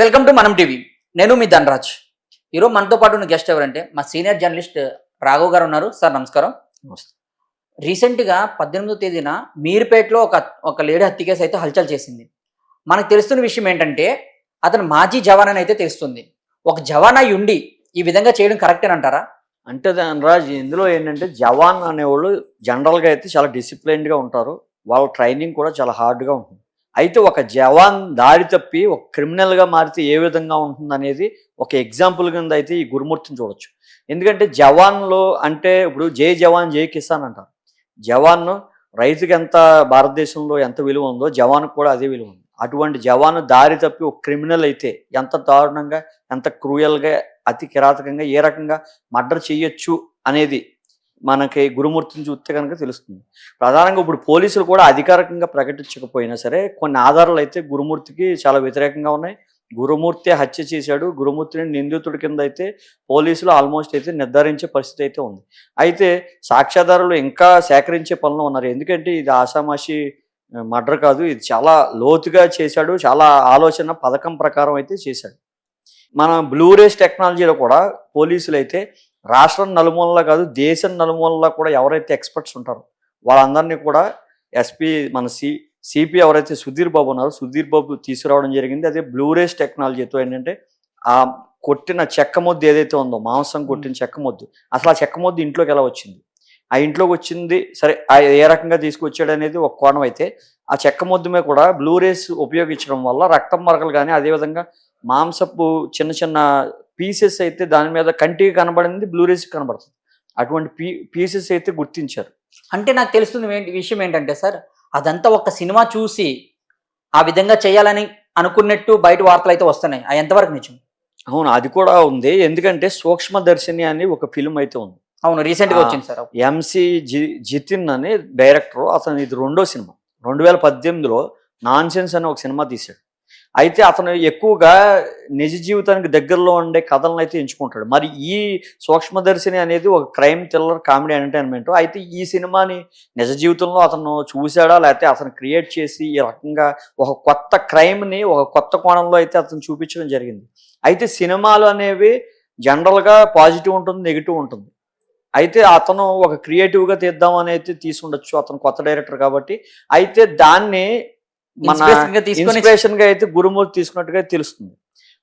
Welcome to మనం TV నేను మీ ధనరాజ్. ఈరోజు మనతో పాటు ఉన్న గెస్ట్ ఎవరంటే మా సీనియర్ జర్నలిస్ట్ రాఘవ్ గారు ఉన్నారు. సార్ నమస్కారం. రీసెంట్గా పద్దెనిమిదో తేదీన మీర్పేటలో ఒక ఒక లేడీ హత్య కేసు అయితే హల్చల్ చేసింది. మనకు తెలుస్తున్న విషయం ఏంటంటే అతను మాజీ జవాన్ అని అయితే తెలుస్తుంది. ఒక జవాన్ అయి ఉండి ఈ విధంగా చేయడం కరెక్ట్ అంటారా? అంటే ధనరాజ్ ఇందులో ఏంటంటే జవాన్ అనేవాళ్ళు జనరల్గా అయితే చాలా డిసిప్లైన్డ్గా ఉంటారు. వాళ్ళ ట్రైనింగ్ కూడా చాలా హార్డ్గా ఉంటుంది. అయితే ఒక జవాన్ దారి తప్పి ఒక క్రిమినల్గా మారితే ఏ విధంగా ఉంటుందనేది ఒక ఎగ్జాంపుల్ కింద అయితే ఈ గురుమూర్తిని చూడొచ్చు. ఎందుకంటే జవాన్లో అంటే ఇప్పుడు జై జవాన్ జై కిసాన్ అంటారు. జవాన్ రైతుకి ఎంత భారతదేశంలో ఎంత విలువ ఉందో జవాన్కు కూడా అదే విలువ ఉంది. అటువంటి జవాను దారి తప్పి ఒక క్రిమినల్ అయితే ఎంత దారుణంగా ఎంత క్రూయల్గా అతి కిరాతకంగా ఏ రకంగా మర్డర్ చేయొచ్చు అనేది మనకి గురుమూర్తిని చూస్తే కనుక తెలుస్తుంది. ప్రధానంగా ఇప్పుడు పోలీసులు కూడా అధికారికంగా ప్రకటించకపోయినా సరే కొన్ని ఆధారాలు అయితే గురుమూర్తికి చాలా వ్యతిరేకంగా ఉన్నాయి. గురుమూర్తి హత్య చేశాడు. గురుమూర్తిని నిందితుడి కింద అయితే పోలీసులు ఆల్మోస్ట్ అయితే నిర్ధారించే పరిస్థితి అయితే ఉంది. అయితే సాక్ష్యాధారాలు ఇంకా సేకరించే పనిలో ఉన్నారు. ఎందుకంటే ఇది ఆషామాషి మర్డర్ కాదు. ఇది చాలా లోతుగా చేశాడు. చాలా ఆలోచన పథకం ప్రకారం అయితే చేశాడు. మన బ్లూరేస్ టెక్నాలజీలో కూడా పోలీసులు అయితే రాష్ట్రం నలుమూలలా కాదు దేశం నలుమూలలా కూడా ఎవరైతే ఎక్స్పర్ట్స్ ఉంటారో వాళ్ళందరినీ కూడా ఎస్పీ మన సి సిపి ఎవరైతే సుధీర్ బాబు ఉన్నారో సుధీర్ బాబు తీసుకురావడం జరిగింది. అదే బ్లూరేస్ టెక్నాలజీతో ఏంటంటే ఆ కొట్టిన చెక్క మొద్దు ఏదైతే ఉందో మాంసం కొట్టిన చెక్క మొద్దు అసలు ఆ చెక్క మొద్దు ఇంట్లోకి ఎలా వచ్చింది? ఆ ఇంట్లోకి వచ్చింది సరే ఆ ఏ రకంగా తీసుకొచ్చాడు అనేది ఒక కోణం అయితే ఆ చెక్క మొద్దు మీద కూడా బ్లూరేస్ ఉపయోగించడం వల్ల రక్తం మరకలు కానీ అదేవిధంగా మాంసపు చిన్న చిన్న పీసెస్ అయితే దాని మీద కంటికి కనబడింది బ్లూరేస్ కనబడుతుంది. అటువంటి పీ పీసెస్ అయితే గుర్తించారు. అంటే నాకు తెలుస్తున్న ఏంటి- విషయం ఏంటంటే సార్ అదంతా ఒక సినిమా చూసి ఆ విధంగా చేయాలని అనుకున్నట్టు బయట వార్తలు అయితే వస్తున్నాయి. ఆ ఎంతవరకు నిజం? అవును అది కూడా ఉంది. ఎందుకంటే సూక్ష్మదర్శిని అని ఒక ఫిల్మ్ అయితే ఉంది. అవును రీసెంట్గా ఆ. వచ్చింది సార్ ఎంసి జి జితిన్ అని డైరెక్టర్ అతను ఇది రెండో సినిమా. రెండు వేల పద్దెనిమిదిలో నాన్ సెన్స్ అని ఒక సినిమా తీశాడు. అయితే అతను ఎక్కువగా నిజ జీవితానికి దగ్గరలో ఉండే కథలను అయితే ఎంచుకుంటాడు. మరి ఈ సూక్ష్మదర్శిని అనేది ఒక క్రైమ్ థ్రిల్లర్ కామెడీ ఎంటర్టైన్మెంట్. అయితే ఈ సినిమాని నిజ జీవితంలో అతను చూశాడా? లేకపోతే అతను క్రియేట్ చేసి ఈ రకంగా ఒక కొత్త క్రైమ్ని ఒక కొత్త కోణంలో అయితే అతను చూపించడం జరిగింది. అయితే సినిమాలు అనేవి జనరల్గా పాజిటివ్ ఉంటుంది నెగిటివ్ ఉంటుంది. అయితే అతను ఒక క్రియేటివ్గా తీద్దామని అయితే తీసుండొచ్చు. అతను కొత్త డైరెక్టర్ కాబట్టి. అయితే దాన్ని మన ఇన్స్పిరేషన్గా అయితే గురుమూర్తి తీసుకున్నట్టుగా తెలుస్తుంది.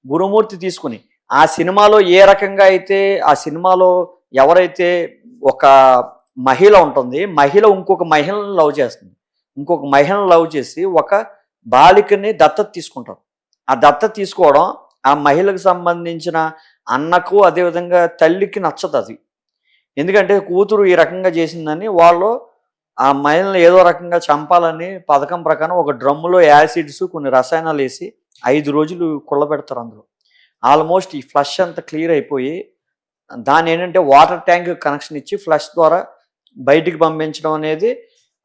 గురుమూర్తి తీసుకుని ఆ సినిమాలో ఏ రకంగా అయితే ఆ సినిమాలో ఎవరైతే ఒక మహిళ ఉంటుంది మహిళ ఇంకొక మహిళను లవ్ చేస్తుంది. ఇంకొక మహిళను లవ్ చేసి ఒక బాలికని దత్తత తీసుకుంటారు. ఆ దత్తత తీసుకోవడం ఆ మహిళకు సంబంధించిన అన్నకు అదేవిధంగా తల్లికి నచ్చదు అది. ఎందుకంటే కూతురు ఈ రకంగా చేసిందని వాళ్ళు ఆ మహిళను ఏదో రకంగా చంపాలని పథకం ప్రకారం ఒక డ్రమ్ములో యాసిడ్స్ కొన్ని రసాయనాలు వేసి ఐదు రోజులు కుళ్ళబెడతారు అందులో. ఆల్మోస్ట్ ఈ ఫ్లష్ అంతా క్లియర్ అయిపోయి దాని ఏంటంటే వాటర్ ట్యాంక్ కనెక్షన్ ఇచ్చి ఫ్లష్ ద్వారా బయటికి పంపించడం అనేది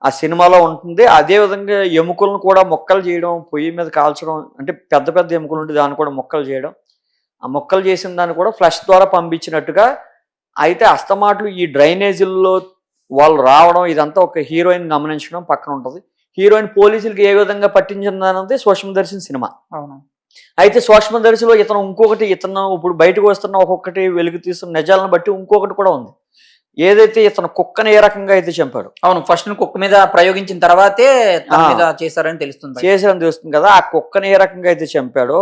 ఆ సినిమాలో ఉంటుంది. అదేవిధంగా ఎముకలను కూడా మొక్కలు చేయడం పొయ్యి మీద కాల్చడం అంటే పెద్ద పెద్ద ఎముకలు ఉంటే దాన్ని కూడా మొక్కలు చేయడం. ఆ మొక్కలు చేసిన దాన్ని కూడా ఫ్లష్ ద్వారా పంపించినట్టుగా అయితే అస్తమాట్లు ఈ డ్రైనేజీల్లో వాళ్ళు రావడం ఇదంతా ఒక హీరోయిన్ గమనించడం పక్కన ఉంటుంది. హీరోయిన్ పోలీసులకి ఏ విధంగా పట్టించిందన్నది సూక్ష్మదర్శిని సినిమా. అవును. అయితే సూక్ష్మదర్శిలో ఇతను ఇంకొకటి ఇతను ఇప్పుడు బయటకు వస్తున్న ఒక్కొక్కటి వెలుగు తీస్తున్న నిజాలను బట్టి ఇంకొకటి కూడా ఉంది. ఏదైతే ఇతను కుక్కని ఏ రకంగా అయితే చంపాడు. అవును ఫస్ట్ కుక్క మీద ప్రయోగించిన తర్వాతే చేశారని తెలుస్తుంది. చేసారని తెలుస్తుంది కదా ఆ కుక్కని ఏ రకంగా అయితే చంపాడో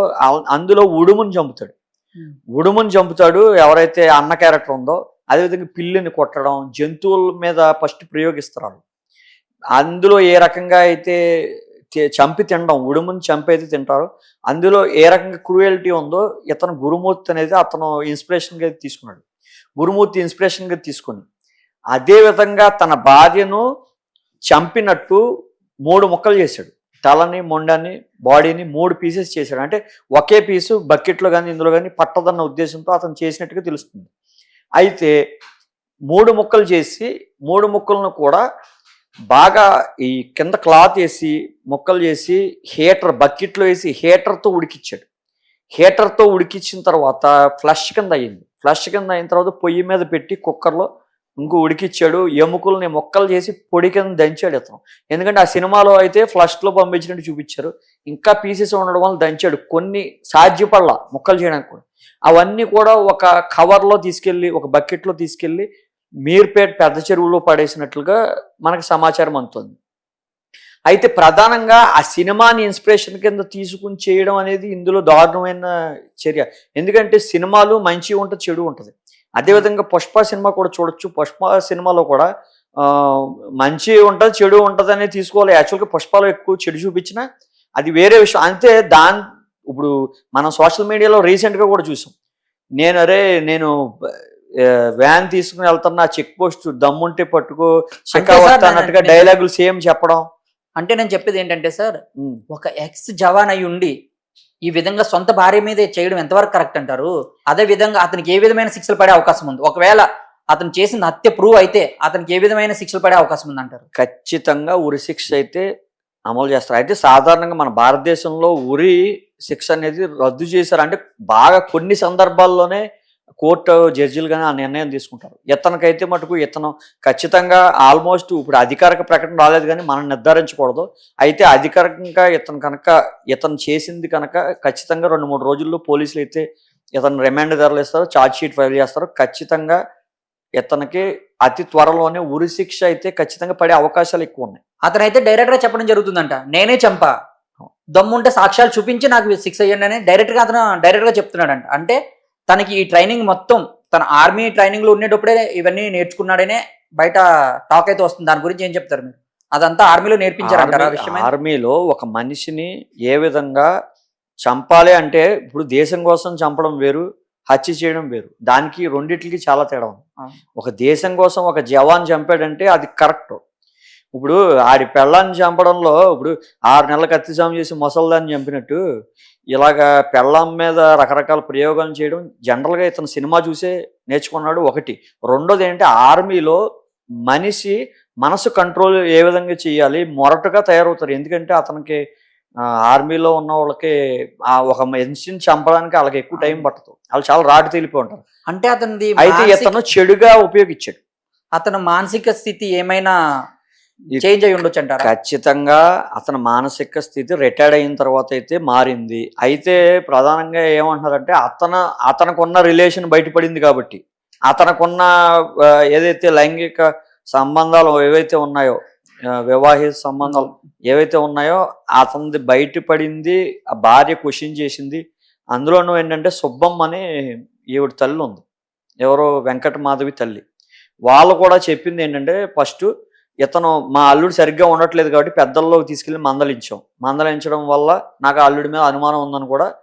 అందులో ఉడుముని చంపుతాడు. ఉడుముని చంపుతాడు ఎవరైతే అన్న క్యారెక్టర్ ఉందో అదేవిధంగా పిల్లిని కొట్టడం జంతువుల మీద ఫస్ట్ ప్రయోగిస్తారు. అందులో ఏ రకంగా అయితే చంపి తినడం ఉడుముని చంపి అయితే తింటారు అందులో ఏ రకంగా క్రూయల్టీ ఉందో ఇతను గురుమూర్తి అనేది అతను ఇన్స్పిరేషన్గా తీసుకున్నాడు. గురుమూర్తి ఇన్స్పిరేషన్గా తీసుకుని అదే విధంగా తన భార్యను చంపినట్టు మూడు ముక్కలు చేశాడు. తలని మొండని బాడీని మూడు పీసెస్ చేశాడు. అంటే ఒకే పీసు బకెట్లో కానీ ఇందులో కానీ పట్టదన్న ఉద్దేశంతో అతను చేసినట్టుగా తెలుస్తుంది. అయితే మూడు ముక్కలు చేసి మూడు ముక్కలను కూడా బాగా ఈ కింద క్లాత్ వేసి ముక్కలు చేసి హీటర్ బకెట్లో వేసి హీటర్తో ఉడికిచ్చాడు. హీటర్తో ఉడికించిన తర్వాత ఫ్లష్ కింద అయింది. ఫ్లష్ కింద అయిన తర్వాత పొయ్యి మీద పెట్టి కుక్కర్లో ఇంకో ఉడికిచ్చాడు. ఎముకల్ని మొక్కలు చేసి పొడి కింద దంచాడు ఇతను. ఎందుకంటే ఆ సినిమాలో అయితే ఫ్లష్లో పంపించినట్టు చూపించారు. ఇంకా పీసెస్ ఉండడం వల్ల దంచాడు. కొన్ని సాధ్యపడలా ముక్కలు చేయడానికి కూడా. అవన్నీ కూడా ఒక కవర్లో తీసుకెళ్ళి ఒక బకెట్లో తీసుకెళ్ళి మీర్పేట పెద్ద చెరువులో పడేసినట్లుగా మనకు సమాచారం అందుతుంది. అయితే ప్రధానంగా ఆ సినిమాని ఇన్స్పిరేషన్ కింద తీసుకుని చేయడం అనేది ఇందులో దారుణమైన చర్య. ఎందుకంటే సినిమాలు మంచి ఉంటుంది చెడు ఉంటుంది. అదేవిధంగా పుష్ప సినిమా కూడా చూడొచ్చు. పుష్ప సినిమాలో కూడా మంచి ఉంటుంది చెడు ఉంటుంది అనేది తీసుకోవాలి. యాక్చువల్గా పుష్పలో ఎక్కువ చెడు చూపించినా అది వేరే విషయం. అంతే దాని ఇప్పుడు మనం సోషల్ మీడియాలో రీసెంట్గా కూడా చూసాం. నేను అరే నేను వ్యాన్ తీసుకుని వెళ్తున్నా చెక్ పోస్ట్ దమ్ముంటే పట్టుకో అన్నట్టుగా నేను- డైలాగులు సేమ్ చెప్పడం. అంటే నేను చెప్పేది ఏంటంటే సార్. ఒక ఎక్స్ జవాన్ అయి ఉండి ఈ విధంగా సొంత భార్య మీద చేయడం ఎంతవరకు కరెక్ట్ అంటారు? అదే విధంగా అతనికి ఏ విధమైన శిక్షలు పడే అవకాశం ఉంది? ఒకవేళ అతను చేసిన హత్య ప్రూవ్ అయితే అతనికి ఏ విధమైన శిక్షలు పడే అవకాశం ఉంది అంటారు? ఖచ్చితంగా ఉరి శిక్ష అయితే అమలు చేస్తారు. అయితే సాధారణంగా మన భారతదేశంలో ఉరి శిక్ష అనేది రద్దు చేశారు. అంటే బాగా కొన్ని సందర్భాల్లోనే కోర్టు జడ్జిలు కానీ ఆ నిర్ణయం తీసుకుంటారు. ఇతనికైతే మటుకు ఇతను ఖచ్చితంగా ఆల్మోస్ట్ ఇప్పుడు అధికారిక ప్రకటన రాలేదు కానీ మనం నిర్ధారించకూడదు. అయితే అధికారికంగా ఇతను కనుక ఇతను చేసింది కనుక ఖచ్చితంగా రెండు మూడు రోజుల్లో పోలీసులు అయితే ఇతను రిమాండ్ తరలిస్తారు ఛార్జ్ షీట్ ఫైల్ చేస్తారు. ఖచ్చితంగా ఇతనికి అతి త్వరలోనే ఉరి శిక్ష అయితే ఖచ్చితంగా పడే అవకాశాలు ఎక్కువ ఉన్నాయి. అతనైతే డైరెక్ట్గా చెప్పడం జరుగుతుందంట. నేనే చంపా. దమ్ముంటే సాక్ష్యాలు చూపించి నాకు శిక్ష అయ్యండి అని డైరెక్ట్గా అతను డైరెక్ట్గా చెప్తున్నాడంట. అంటే తనకి ఈ ట్రైనింగ్ మొత్తం తన ఆర్మీ ట్రైనింగ్లో ఉండేటప్పుడే ఇవన్నీ నేర్చుకున్నాడనే బయట టాక్ అయితే వస్తుంది. దాని గురించి ఏం చెప్తారు మీరు? అదంతా ఆర్మీలో విషయం ఆర్మీలో ఒక మనిషిని ఏ విధంగా చంపాలి అంటే ఇప్పుడు దేశం కోసం చంపడం వేరు హత్య చేయడం వేరు. దానికి రెండిట్లకి చాలా తేడా ఉంది. ఒక దేశం కోసం ఒక జవాన్ చంపాడంటే అది కరెక్ట్. ఇప్పుడు ఆడి పెళ్ళాన్ని చంపడంలో ఇప్పుడు ఆరు నెలలకు అత్తిసాం చేసి ముసల్దాన్ని చంపినట్టు ఇలాగా పెళ్ళాం మీద రకరకాల ప్రయోగాలు చేయడం జనరల్గా ఇతను సినిమా చూసే నేర్చుకున్నాడు ఒకటి. రెండోది ఏంటంటే ఆర్మీలో మనిషి మనసు కంట్రోల్ ఏ విధంగా చేయాలి మొరటుగా తయారవుతారు. ఎందుకంటే అతనికి ఆర్మీలో ఉన్న వాళ్ళకి ఆ ఒక మనిషిని చంపడానికి వాళ్ళకి ఎక్కువ టైం పట్టదు. వాళ్ళు చాలా రాటు తెలిపి ఉంటారు. అంటే అతనిది అయితే ఇతను చెడుగా ఉపయోగించాడు. అతను మానసిక స్థితి ఏమైనా చేంజ్ అయి ఉండొచ్చు అంటారా? ఖచ్చితంగా అతని మానసిక స్థితి రిటైర్డ్ అయిన తర్వాత అయితే మారింది. అయితే ప్రధానంగా ఏమంటున్నారంటే అతను అతనుకున్న రిలేషన్ బయటపడింది కాబట్టి అతనుకున్న ఏదైతే లైంగిక సంబంధాలు ఏవైతే ఉన్నాయో వివాహిత సంబంధాలు ఏవైతే ఉన్నాయో అతనిది బయటపడింది ఆ భార్య క్వశ్చన్ చేసింది. అందులోనూ ఏంటంటే సుబ్బమ్మ అని ఈవిడ తల్లి ఉంది. ఎవరో వెంకట మాధవి తల్లి. వాళ్ళు కూడా చెప్పింది ఏంటంటే ఫస్ట్ ఇతను మా అల్లుడు సరిగ్గా ఉండట్లేదు కాబట్టి పెద్దల్లోకి తీసుకెళ్ళి మందలించాం. మందలించడం వల్ల నాకు అల్లుడి మీద అనుమానం ఉందని కూడా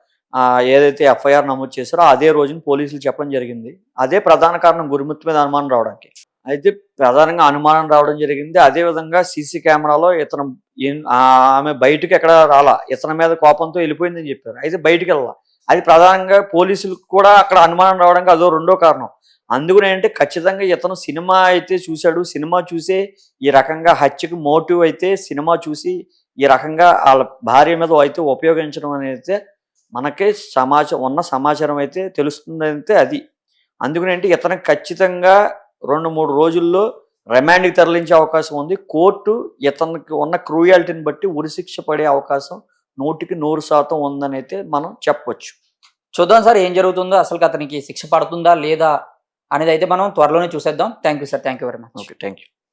ఏదైతే ఎఫ్ఐఆర్ నమోదు చేశారో అదే రోజున పోలీసులు చెప్పడం జరిగింది. అదే ప్రధాన కారణం గురుమూర్తి మీద అనుమానం రావడానికి. అయితే ప్రధానంగా అనుమానం రావడం జరిగింది. అదే విధంగా సీసీ కెమెరాలో ఇతను ఏం- ఆ, ఆమె బయటకు ఎక్కడ రాలా ఇతని మీద కోపంతో వెళ్ళిపోయిందని చెప్పారు. అయితే బయటికి వెళ్ళాల. అది ప్రధానంగా పోలీసులకు కూడా అక్కడ అనుమానం రావడానికి అదో రెండో కారణం. అందుకని అంటే ఖచ్చితంగా ఇతను సినిమా అయితే చూశాడు సినిమా చూసే ఈ రకంగా హత్యకు మోటివ్ అయితే సినిమా చూసి ఈ రకంగా వాళ్ళ భార్య మీద అయితే ఉపయోగించడం అనేది మనకి మనకే సమాచారం ఉన్న సమాచారం అయితే తెలుస్తుంది అయితే అది అంటే ఇతనికి ఖచ్చితంగా రెండు మూడు రోజుల్లో రిమాండ్కి తరలించే అవకాశం ఉంది. కోర్టు ఇతనికి ఉన్న క్రూయాలిటీని బట్టి ఉరిశిక్ష పడే అవకాశం నూటికి నూరు శాతం ఉందని అయితే మనం చెప్పవచ్చు చూద్దాం సార్ ఏం జరుగుతుందో? అసలు అతనికి శిక్ష పడుతుందా లేదా? అనేది అయితే మనం త్వరలోనే చూసేద్దాం. Thank you sir thank you very much okay thank you